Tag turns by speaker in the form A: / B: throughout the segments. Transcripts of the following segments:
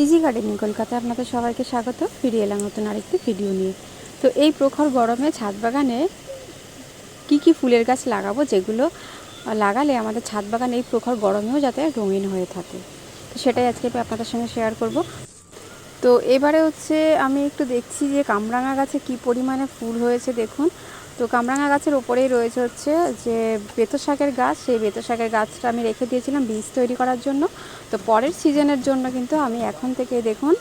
A: Easy gardening কলকাতায় আপনাদের সবাইকে স্বাগত। ফিরে এলাম নতুন আরেকটি ভিডিও নিয়ে। তো এই প্রখর গরমে ছাদ বাগানে কী কী ফুলের গাছ লাগাবো যেগুলো লাগালে আমাদের ছাদ বাগান এই প্রখর গরমেও যাতে রঙিন হয়ে থাকে। তো সেটাই আজকে আপনাদের সঙ্গে শেয়ার করব। তো এবারে হচ্ছে আমি একটু দেখছি যে কামরাঙা গাছে কি পরিমাণে ফুল হয়েছে দেখুন। তো কামরাঙা গাছের ওপরেই রয়েছে হচ্ছে যে বেতো শাকের গাছ, সেই বেতো শাকের গাছটা আমি রেখে দিয়েছিলাম বীজ তৈরি করার জন্য। তো পরের সিজনের জন্য কিন্তু আমি এখন থেকে দেখুন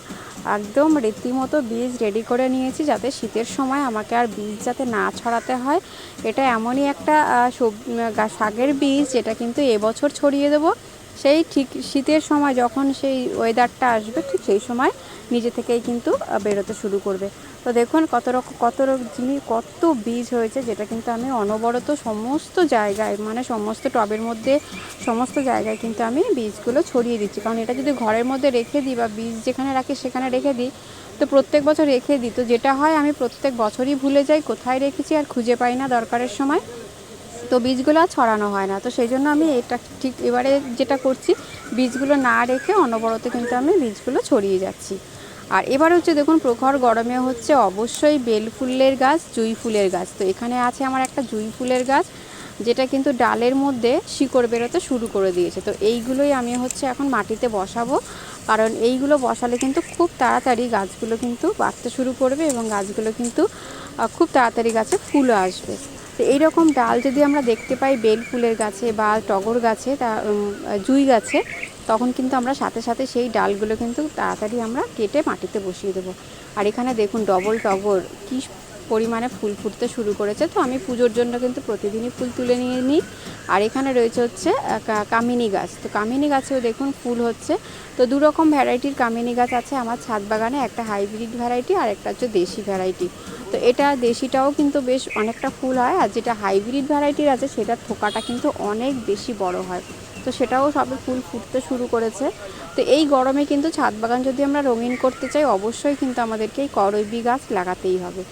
A: একদম রীতিমতো বীজ রেডি করে নিয়েছি যাতে শীতের সময় আমাকে আর বীজ যাতে না ছড়াতে হয়। এটা এমনই একটা সব শাকের বীজ, যেটা কিন্তু এবছর ছড়িয়ে দেবো। সেই ঠিক শীতের সময় যখন সেই ওয়েদারটা আসবে, ঠিক সেই সময় নিজে থেকেই কিন্তু বেরোতে শুরু করবে। তো দেখুন কত রকম কত রকম জিনিস কত বীজ হয়েছে, যেটা কিন্তু আমি অনবরত সমস্ত জায়গায় মানে সমস্ত টবের মধ্যে, সমস্ত জায়গায় কিন্তু আমি বীজগুলো ছড়িয়ে দিচ্ছি। কারণ এটা যদি ঘরের মধ্যে রেখে দিই বা বীজ যেখানে রাখি সেখানে রেখে দিই, তো প্রত্যেক বছর রেখে দিই। তো যেটা হয়, আমি প্রত্যেক বছরই ভুলে যাই কোথায় রেখেছি আর খুঁজে পাই না দরকারের সময়। তো বীজগুলো ছড়ানো হয় না। তো সেই জন্য আমি এটা ঠিক এবারে যেটা করছি, বীজগুলো না রেখে অনবরত কিন্তু আমি বীজগুলো ছড়িয়ে যাচ্ছি। আর এবার হচ্ছে দেখুন, প্রখর গরমে হচ্ছে অবশ্যই বেল ফুলের গাছ, জুঁই ফুলের গাছ। তো এখানে আছে আমার একটা জুঁই ফুলের গাছ, যেটা কিন্তু ডালের মধ্যে শিকড় বেরোতে শুরু করে দিয়েছে। তো এইগুলোই আমি হচ্ছে এখন মাটিতে বসাবো, কারণ এইগুলো বসালে কিন্তু খুব তাড়াতাড়ি গাছগুলো কিন্তু বাড়তে শুরু করবে এবং গাছগুলো কিন্তু খুব তাড়াতাড়ি গাছে ফুলও আসবে। তো এইরকম ডাল যদি আমরা দেখতে পাই বেল ফুলের গাছে বা টগর গাছে তা জুই গাছে, তখন কিন্তু আমরা সাথে সাথে সেই ডালগুলো কিন্তু তাড়াতাড়ি আমরা কেটে মাটিতে বসিয়ে দেবো। আর এখানে দেখুন ডবল টগর, কি পরিমাণে ফুল ফুটতে শুরু করেছে। তো আমি পুজোর জন্য কিন্তু প্রতিদিনই ফুল তুলে নিয়ে নিই। আর এখানে রয়েছে হচ্ছে কামিনী গাছ। তো কামিনী গাছেও দেখুন ফুল হচ্ছে। তো দু রকম ভ্যারাইটির কামিনী গাছ আছে আমার ছাদ বাগানে, একটা হাইব্রিড ভ্যারাইটি আর একটা হচ্ছে দেশি ভ্যারাইটি। তো এটা দেশিটাও কিন্তু বেশ অনেকটা ফুল হয় আর যেটা হাইব্রিড ভ্যারাইটির আছে সেটার থোকাটা কিন্তু অনেক বেশি বড় হয়। তো সেটাও সবে ফুল ফুটতে শুরু করেছে। তো এই গরমে কিন্তু ছাদ বাগান যদি আমরা রঙিন করতে চাই, অবশ্যই কিন্তু আমাদেরকে এই করবি গাছ লাগাতেই হবে।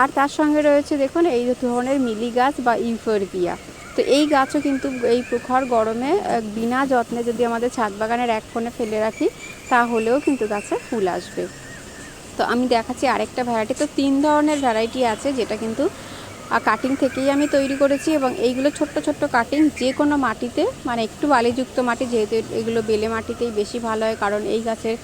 A: আর তার সঙ্গে রয়েছে দেখুন, এই ধরনের মিলি গাছ বা ইউফোরবিয়া। তো এই গাছও কিন্তু এই প্রখর গরমে বিনা যত্নে যদি আমাদের ছাদ বাগানের এক কোণে ফেলে রাখি, তাহলেও কিন্তু গাছে ফুল আসবে। তো আমি দেখাচ্ছি আরেকটা ভ্যারাইটি তো তিন ধরনের ভ্যারাইটি আছে যেটা কিন্তু কাটিং থেকেই আমি তৈরি করেছি এবং এইগুলো ছোট্ট ছোট্ট কাটিং যে কোনো মাটিতে মানে একটু বালিযুক্ত মাটি যেহেতু এগুলো বেলে মাটিতেই বেশি ভালো হয়, কারণ এই গাছের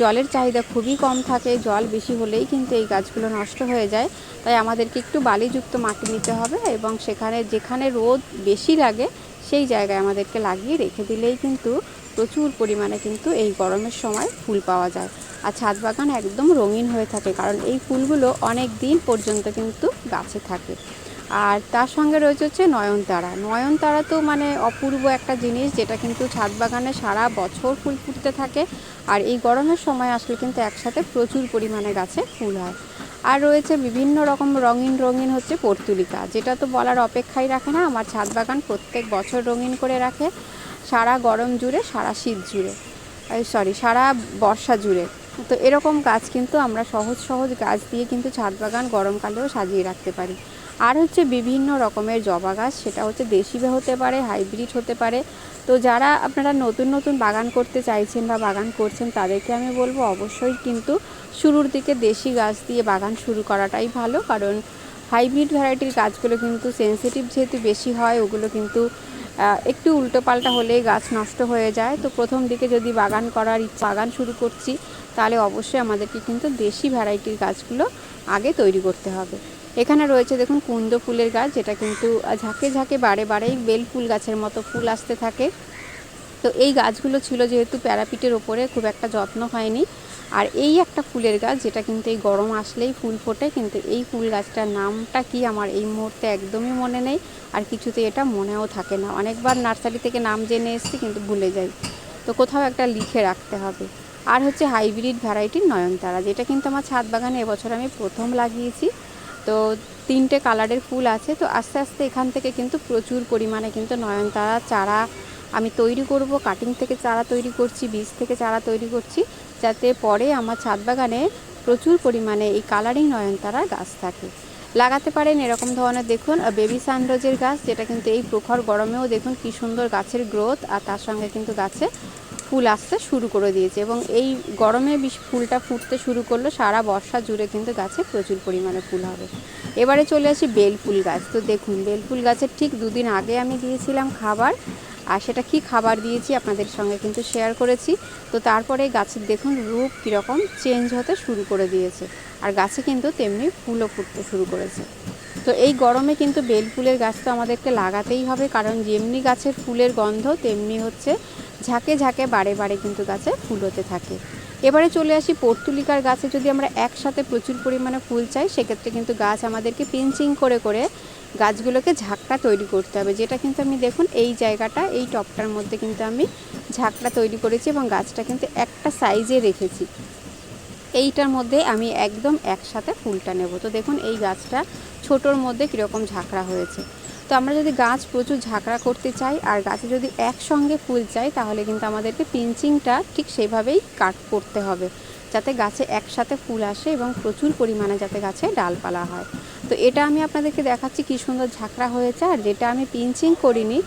A: জলের চাহিদা খুবই কম থাকে, জল বেশি হলেই কিন্তু এই গাছগুলো নষ্ট হয়ে যায়। তাই আমাদেরকে একটু বালিযুক্ত মাটি নিতে হবে এবং সেখানে যেখানে রোদ বেশি লাগে, সেই জায়গায় আমাদেরকে লাগিয়ে রেখে দিলেই কিন্তু প্রচুর পরিমাণে কিন্তু এই গরমের সময় ফুল পাওয়া যায়। আর ছাদ বাগান একদম রঙিন হয়ে থাকে, কারণ এই ফুলগুলো অনেক দিন পর্যন্ত কিন্তু গাছে থাকে। আর তার সঙ্গে রয়েছে হচ্ছে নয়নতারা। নয়নতারা তো মানে অপূর্ব একটা জিনিস যেটা কিন্তু ছাদ বাগানে সারা বছর ফুল ফুটতে থাকে আর এই গরমের সময় আসলে কিন্তু একসাথে প্রচুর পরিমাণে গাছে ফুল হয়। আর রয়েছে বিভিন্ন রকম রঙিন রঙিন হচ্ছে পর্তুলিকা, যেটা তো বলার অপেক্ষাই রাখে না, আমার ছাদ বাগান প্রত্যেক বছর রঙিন করে রাখে, সারা গরম জুড়ে, সারা শীত জুড়ে সরি সারা বর্ষা জুড়ে। তো এরকম গাছ কিন্তু আমরা সহজ সহজ গাছ দিয়ে কিন্তু ছাদ বাগান গরমকালেও সাজিয়ে রাখতে পারি। আর হচ্ছে বিভিন্ন রকমের জবা গাছ, সেটা হচ্ছে দেশি হতে পারে, হাইব্রিড হতে পারে। তো যারা আপনারা নতুন নতুন বাগান করতে চাইছেন বা বাগান করছেন, তাদেরকে আমি বলব অবশ্যই কিন্তু শুরুর দিকে দেশি গাছ দিয়ে বাগান শুরু করাটাই ভালো। কারণ হাইব্রিড ভ্যারাইটির গাছগুলো কিন্তু সেনসিটিভ যেহেতু বেশি হয়, ওগুলো কিন্তু একটু উল্টোপাল্টা হলেই গাছ নষ্ট হয়ে যায়। তো প্রথম দিকে যদি বাগান করার ইচ্ছা, বাগান শুরু করছি, তাহলে অবশ্যই আমাদেরকে কিন্তু দেশি ভ্যারাইটির গাছগুলো আগে তৈরি করতে হবে। এখানে রয়েছে দেখুন কুন্দ ফুলের গাছ, যেটা কিন্তু ঝাঁকে ঝাঁকে বারে বারেই বেল ফুল গাছের মতো ফুল আসতে থাকে। তো এই গাছগুলো ছিল যেহেতু প্যারাপিটের ওপরে, খুব একটা যত্ন হয়নি। আর এই একটা ফুলের গাছ, যেটা কিন্তু এই গরম আসলেই ফুল ফোটে, কিন্তু এই ফুল গাছটার নামটা কি আমার এই মুহূর্তে একদমই মনে নেই। আর কিছুতে এটা মনেও থাকে না। অনেকবার নার্সারি থেকে নাম জেনে এসেছি, কিন্তু ভুলে যাই। তো কোথাও একটা লিখে রাখতে হবে। আর হচ্ছে হাইব্রিড ভ্যারাইটির নয়নতারা, যেটা কিন্তু আমার ছাদ বাগানে এবছর আমি প্রথম লাগিয়েছি। তো তিনটে কালারের ফুল আছে, তো আস্তে আস্তে এখান থেকে কিন্তু প্রচুর পরিমাণে কিন্তু নয়নতারা চারা আমি তৈরি করব কাটিং থেকে চারা তৈরি করছি, বীজ থেকে চারা তৈরি করছি, যাতে পরে আমার ছাদ বাগানে প্রচুর পরিমাণে এই কালারিং নয়নতারা গাছ থাকে। লাগাতে পারেন এরকম ধরনের দেখুন বেবি সানরোজের গাছ, যেটা কিন্তু এই প্রখর গরমেও দেখুন কি সুন্দর গাছের গ্রোথ আর তার সঙ্গে কিন্তু গাছে ফুল আসতে শুরু করে দিয়েছে এবং এই গরমে ফুলটা ফুটতে শুরু করল, সারা বর্ষা জুড়ে কিন্তু গাছে প্রচুর পরিমাণে ফুল হবে। এবারে চলে আসি বেল ফুল গাছ। তো দেখুন বেল ফুল গাছের ঠিক দুদিন আগে আমি দিয়েছিলাম খাবার, আর সেটা কি খাবার দিয়েছি আপনাদের সঙ্গে কিন্তু শেয়ার করেছি। তো তারপরে গাছের দেখুন রূপ কীরকম চেঞ্জ হতে শুরু করে দিয়েছে। আর গাছে কিন্তু তেমনি ফুলও ফুটতে শুরু করেছে। তো এই গরমে কিন্তু বেল ফুলের গাছ তো আমাদেরকে লাগাতেই হবে, কারণ যেমনি গাছের ফুলের গন্ধ, তেমনি হচ্ছে ঝাঁকে ঝাঁকে, বারে বারে কিন্তু গাছে ফুল হতে থাকে। এবারে চলে আসি পর্তুলিকার গাছে, যদি আমরা একসাথে প্রচুর পরিমাণে ফুল চাই, সেক্ষেত্রে কিন্তু গাছ আমাদেরকে পিঞ্চিং করে করে গাছগুলোকে ঝাঁকটা তৈরি করতে হবে। যেটা কিন্তু আমি দেখুন এই জায়গাটা, এই টপটার মধ্যে কিন্তু আমি ঝাঁকটা তৈরি করেছি এবং গাছটা কিন্তু একটা সাইজে রেখেছি। এইটার মধ্যে আমি একদম একসাথে ফুলটা নেব। তো দেখুন এই গাছটা ছোটোর মধ্যে কীরকম ঝাঁকড়া হয়েছে। তো আমরা যদি গাছ প্রচুর ঝাঁকড়া করতে চাই আর গাছে যদি একসঙ্গে ফুল চাই, তাহলে কিন্তু আমাদেরকে পিঞ্চিংটা ঠিক সেভাবেই কাট করতে হবে। যাতে গাছে একসাথে ফুল আসে এবং প্রচুর পরিমাণে যাতে গাছে ডালপালা হয়। তো এটা আমি আপনাদেরকে দেখাচ্ছি কী সুন্দর ঝাঁকড়া হয়েছে আর যেটা আমি পিঞ্চিং করিনি,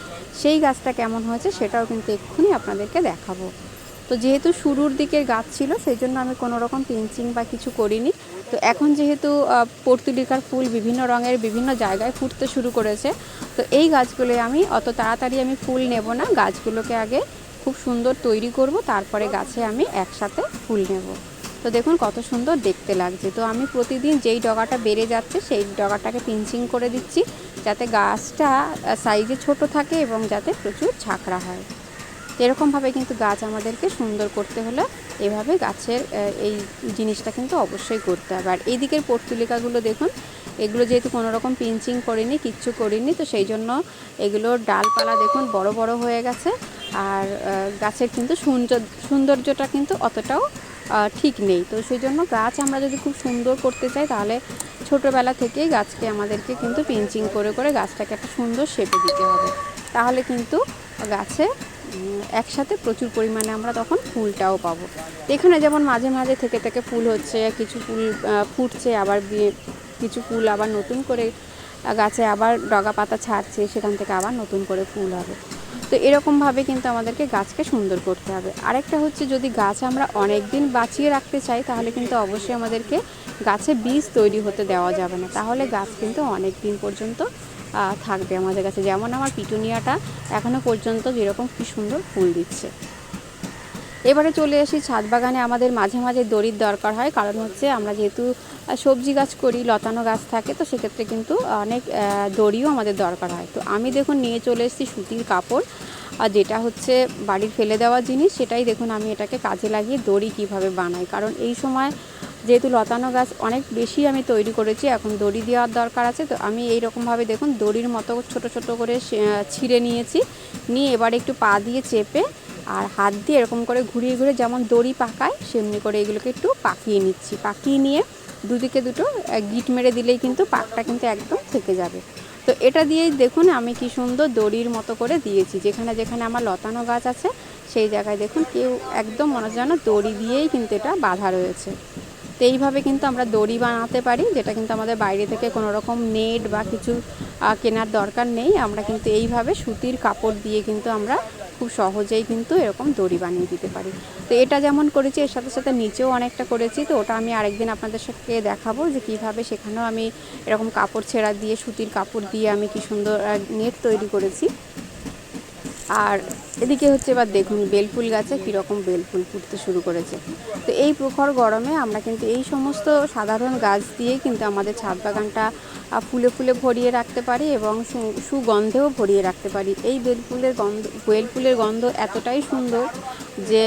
A: সেই গাছটা কেমন হয়েছে সেটাও কিন্তু এক্ষুনি আপনাদেরকে দেখাবো। তো যেহেতু শুরুর দিকের গাছ ছিল, সেই জন্য আমি কোনো রকম পিঞ্চিং বা কিছু করিনি। তো এখন যেহেতু পর্তুলিকার ফুল বিভিন্ন রঙের বিভিন্ন জায়গায় ফুটতে শুরু করেছে, তো এই গাছগুলো আমি অত তাড়াতাড়ি আমি ফুল নেব না। গাছগুলোকে আগে খুব সুন্দর তৈরি করব, তারপরে গাছে আমি একসাথে ফুল নেব। তো দেখুন কত সুন্দর দেখতে লাগছে। তো আমি প্রতিদিন যেই ডগাটা বেড়ে যাচ্ছে, সেই ডগাটাকে পিঞ্চিং করে দিচ্ছি, যাতে গাছটা সাইজে ছোট থাকে এবং যাতে প্রচুর ঝাঁকড়া হয়। এরকমভাবে কিন্তু গাছ আমাদেরকে সুন্দর করতে হলে এভাবে গাছের এই জিনিসটা কিন্তু অবশ্যই করতে হবে। আর এই দিকের পর্তুলিকাগুলো দেখুন, এগুলো যেহেতু কোনো রকম পিঞ্চিং করিনি, কিচ্ছু করিনি, তো সেই জন্য এগুলোর ডালপালা দেখুন বড় বড় হয়ে গেছে। আর গাছের কিন্তু সৌন্দর্যটা কিন্তু অতটাও ঠিক নেই। তো সেই জন্য গাছ আমরা যদি খুব সুন্দর করতে চাই, তাহলে ছোটোবেলা থেকেই গাছকে আমাদেরকে কিন্তু পিঞ্চিং করে করে গাছটাকে একটা সুন্দর শেপে দিতে হবে। তাহলে কিন্তু গাছে একসাথে প্রচুর পরিমাণে আমরা তখন ফুলটাও পাবো। এখানে যেমন মাঝে মাঝে থেকে থেকে ফুল হচ্ছে, কিছু ফুল ফুটছে, আবার কিছু ফুল আবার নতুন করে গাছে আবার ডগা পাতা ছাড়ছে, সেখান থেকে আবার নতুন করে ফুল হবে। তো এরকমভাবে কিন্তু আমাদেরকে গাছকে সুন্দর করতে হবে। আরেকটা হচ্ছে, যদি গাছ আমরা অনেক দিন বাঁচিয়ে রাখতে চাই, তাহলে কিন্তু অবশ্যই আমাদেরকে গাছে বীজ তৈরি হতে দেওয়া যাবে না। তাহলে গাছ কিন্তু অনেক দিন পর্যন্ত থাকবে আমাদের কাছে। যেমন আমার পিটুনিয়াটা এখনও পর্যন্ত যেরকম কি সুন্দর ফুল দিচ্ছে। এবারে চলে আসি ছাদ বাগানে। আমাদের মাঝে মাঝে দড়ির দরকার হয়, কারণ হচ্ছে আমরা যেহেতু সবজি গাছ করি, লতানো গাছ থাকে, তো সেক্ষেত্রে কিন্তু অনেক দড়িও আমাদের দরকার হয়। তো আমি দেখুন নিয়ে চলে এসেছি সুতির কাপড়, আর যেটা হচ্ছে বাড়ির ফেলে দেওয়া জিনিস, সেটাই দেখুন আমি এটাকে কাজে লাগিয়ে দড়ি কীভাবে বানাই। কারণ এই সময় যেহেতু লতানো গাছ অনেক বেশি আমি তৈরি করেছি, এখন দড়ি দেওয়ার দরকার আছে, তো আমি এই রকমভাবে দেখুন দড়ির মতো ছোট ছোট করে ছিঁড়ে নিয়েছি। নিয়ে এবারে একটু পা দিয়ে চেপে আর হাত দিয়ে এরকম করে ঘুরিয়ে ঘুরিয়ে যেমন দড়ি পাকায়, সেমনি করে এগুলোকে একটু পাকিয়ে নিচ্ছি। পাকিয়ে নিয়ে দুদিকে দুটো গিট মেরে দিলেই কিন্তু পাকটা কিন্তু একদম থেকে যাবে। তো এটা দিয়েই দেখুন আমি কি সুন্দর দড়ির মতো করে দিয়েছি। যেখানে যেখানে আমার লতানো গাছ আছে, সেই জায়গায় দেখুন কেউ একদম মনে যেন দড়ি দিয়েই কিন্তু এটা বাঁধা রয়েছে। তো এইভাবে কিন্তু আমরা দড়ি বানাতে পারি, যেটা কিন্তু আমাদের বাইরে থেকে কোনো রকম নেট বা কিছু কেনার দরকার নেই। আমরা কিন্তু এইভাবে সুতির কাপড় দিয়ে কিন্তু আমরা খুব সহজেই কিন্তু এরকম দড়ি বানিয়ে দিতে পারি। তো এটা যেমন করেছি, এর সাথে সাথে নিচেও অনেকটা করেছি। তো ওটা আমি আরেকদিন আপনাদের সাথে দেখাবো যে কীভাবে সেখানেও আমি এরকম কাপড় ছেঁড়া দিয়ে, সুতির কাপড় দিয়ে আমি কি সুন্দর নেট তৈরি করেছি। আর এদিকে হচ্ছে এবার দেখুন বেলফুল গাছে কীরকম বেলফুল ফুটতে শুরু করেছে। তো এই প্রখর গরমে আমরা কিন্তু এই সমস্ত সাধারণ গাছ দিয়ে কিন্তু আমাদের ছাদ বাগানটা ফুলে ফুলে ভরিয়ে রাখতে পারি এবং সুগন্ধেও ভরিয়ে রাখতে পারি। এই বেলফুলের গন্ধ বেলফুলের গন্ধ এতটাই সুন্দর যে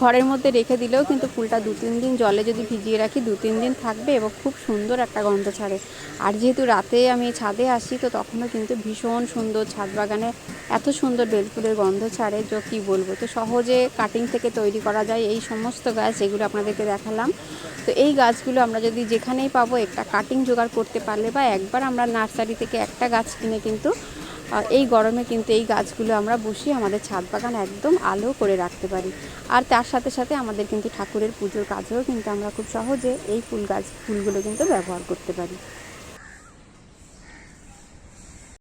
A: ঘরের মধ্যে রেখে দিলেও কিন্তু ফুলটা দু, তিন দিন জলে যদি ভিজিয়ে রাখি, দু, তিন দিন থাকবে এবং খুব সুন্দর একটা গন্ধ ছাড়ে। আর যেহেতু রাতে আমি ছাদে আসি, তো তখনও কিন্তু ভীষণ সুন্দর ছাদ বাগানে এত সুন্দর বেলফুলের গন্ধ ছাড়ে, যে কী বলব? তো সহজে কাটিং থেকে তৈরি করা যায় এই সমস্ত গাছ যেগুলো আপনাদেরকে দেখালাম। তো এই গাছগুলো আমরা যদি যেখানেই পাবো, একটা কাটিং জোগাড় করতে পারলে বা একবার আমরা নার্সারি থেকে একটা গাছ কিনে কিন্তু এই গরমে কিন্তু এই গাছগুলো আমরা বসিয়ে আমাদের ছাদ বাগান একদম আলো করে রাখতে পারি। আর তার সাথে সাথে আমাদের কিন্তু ঠাকুরের পুজোর কাজেও কিন্তু আমরা খুব সহজে এই ফুল গাছ, ফুলগুলো কিন্তু ব্যবহার করতে পারি।